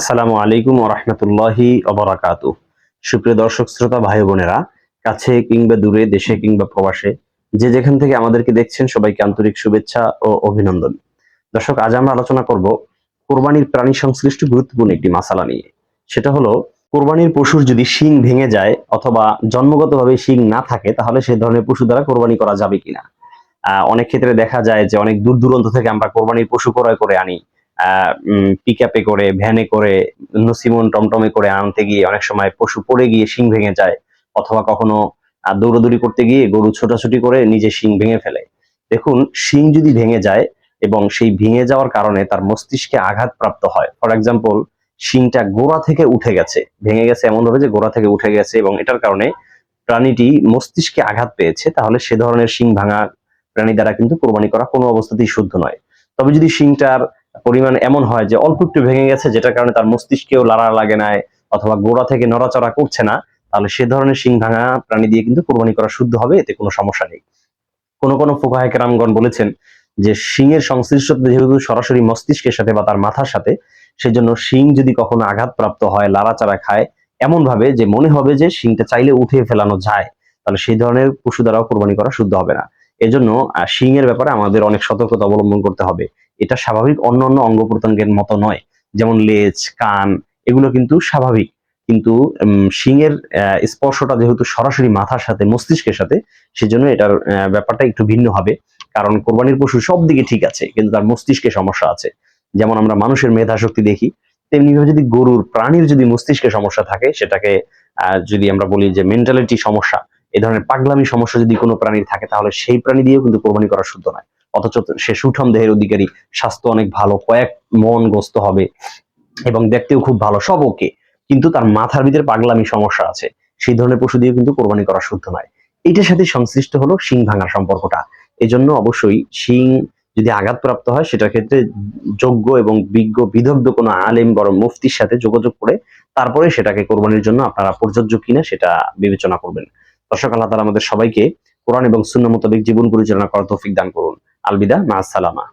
আসসালামু আলাইকুম রহমতুল্লাহি অবরাকাতু সুপ্রিয় দর্শক, শ্রোতা, ভাই বোনেরা, কাছে কিংবা দূরে, দেশে কিংবা প্রবাসে, যে যেখান থেকে আমাদেরকে দেখছেন, সবাইকে আন্তরিক শুভেচ্ছা ও অভিনন্দন। দর্শক, আজ আমরা আলোচনা করব কোরবানির প্রাণী সংশ্লিষ্ট গুরুত্বপূর্ণ একটি মাসালা নিয়ে। সেটা হলো, কোরবানির পশুর যদি শিং ভেঙে যায় অথবা জন্মগতভাবে শিং না থাকে, তাহলে সে ধরনের পশু দ্বারা কোরবানি করা যাবে কিনা? অনেক ক্ষেত্রে দেখা যায় যে অনেক দূর দূরান্ত থেকে আমরা কোরবানির পশু ক্রয় করে আনি। পিক আপে করে ভ্যানে করে, নসিমন টমটমে করে আনতে গিয়ে অনেক সময় পশু পড়ে গিয়ে শিং ভেঙে যায় অথবা কখনো দৌড়াদৌড়ি করতে গিয়ে গরু ছোটাছুটি করে নিজে শিং ভেঙে ফেলে। দেখুন, শিং যদি ভেঙে যায় এবং সেই ভেঙে যাওয়ার কারণে তার মস্তিষ্কে আঘাত প্রাপ্ত হয়। ফর এক্সাম্পল শিংটা গোড়া থেকে উঠে গেছে, ভেঙে গেছে এমন ভাবে যে গোড়া থেকে উঠে গেছে এবং এটার কারণে প্রাণীটি মস্তিষ্কে আঘাত পেয়েছে, তাহলে সে ধরনের শিং ভাঙা প্রাণী দ্বারা কিন্তু কোরবানি করা কোনো অবস্থাতেই শুদ্ধ নয়। তবে যদি শিংটার পরিমাণ এমন হয় যে অল্প একটু ভেঙে গেছে যেটার কারণে তার মস্তিষ্কেও লাড়া লাগে নাই অথবা গোড়া থেকে নড়াচড়া করছে না তাহলে সে ধরনের শিং ভাঙা প্রাণী দিয়ে কিন্তু কোরবানি করা শুদ্ধ হবে এতে কোনো সমস্যা নেই। কোনো কোনো ফোকাহায়ক রামগণ বলেছেন যে শিংয়ের সংশ্লিষ্টতা যেহেতু সরাসরি মস্তিষ্কের সাথে বা তার মাথার সাথে সেজন্য শিং যদি কখনো আঘাতপ্রাপ্ত হয় লাড়াচাড়া খায় এমন ভাবে যে মনে হবে যে শিংটা চাইলে উঠিয়ে ফেলানো যায় তাহলে সেই ধরনের পশু দ্বারাও কোরবানি করা শুদ্ধ হবে না। এজন্য আহ, এর ব্যাপারে আমাদের অনেক সতর্কতা অবলম্বন করতে হবে। এটা স্বাভাবিক অন্য অন্য অঙ্গ প্রত্যঙ্গের মতো নয়। যেমন লেজ, কান, এগুলো কিন্তু স্বাভাবিক। কিন্তু শিংয়ের স্পর্শটা যেহেতু সরাসরি মাথার সাথে, মস্তিষ্কের সাথে, সেজন্য এটার ব্যাপারটা একটু ভিন্ন হবে। কারণ কোরবানির পশু সব দিকে ঠিক আছে, কিন্তু তার মস্তিষ্কে সমস্যা আছে। যেমন আমরা মানুষের মেধা শক্তি দেখি তেমনি ভাবে যদি গরুর, প্রাণীর যদি মস্তিষ্কে সমস্যা থাকে, সেটাকে যদি আমরা বলি যে মেন্টালিটি সমস্যা, এ ধরনের পাগলামি সমস্যা যদি কোনো প্রাণীর থাকে, তাহলে সেই প্রাণী দিয়েও কিন্তু কোরবানি করা শুদ্ধ নয়। অথচ সে সুঠম দেহের অধিকারী, স্বাস্থ্য অনেক ভালো, কয়েক মন গ্রস্ত হবে এবং দেখতেও খুব ভালো, সব ওকে। কিন্তু তার মাথার ভিতরে পাগলামি সমস্যা আছে। সেই ধরনের পশু দিয়ে কিন্তু কোরবানি করা শুদ্ধ নয়। এইটার সাথে সংশ্লিষ্ট হলো শিং ভাঙার সম্পর্কটা। এজন্য অবশ্যই শিং যদি আঘাতপ্রাপ্ত হয়, সেটার ক্ষেত্রে যোগ্য এবং বিজ্ঞ বিদগ্ধ কোনো আলেম বড় মুফতির সাথে যোগাযোগ করে তারপরে সেটাকে কোরবানির জন্য আপনারা প্রযোজ্য কিনা সেটা বিবেচনা করবেন। দর্শক, আল্লাহ তালা আমাদের সবাইকে কোরআন এবং শূন্য মোতাবেক জীবন পরিচালনা করার তৌফিক দান করুন। আলবিদা মা সালামা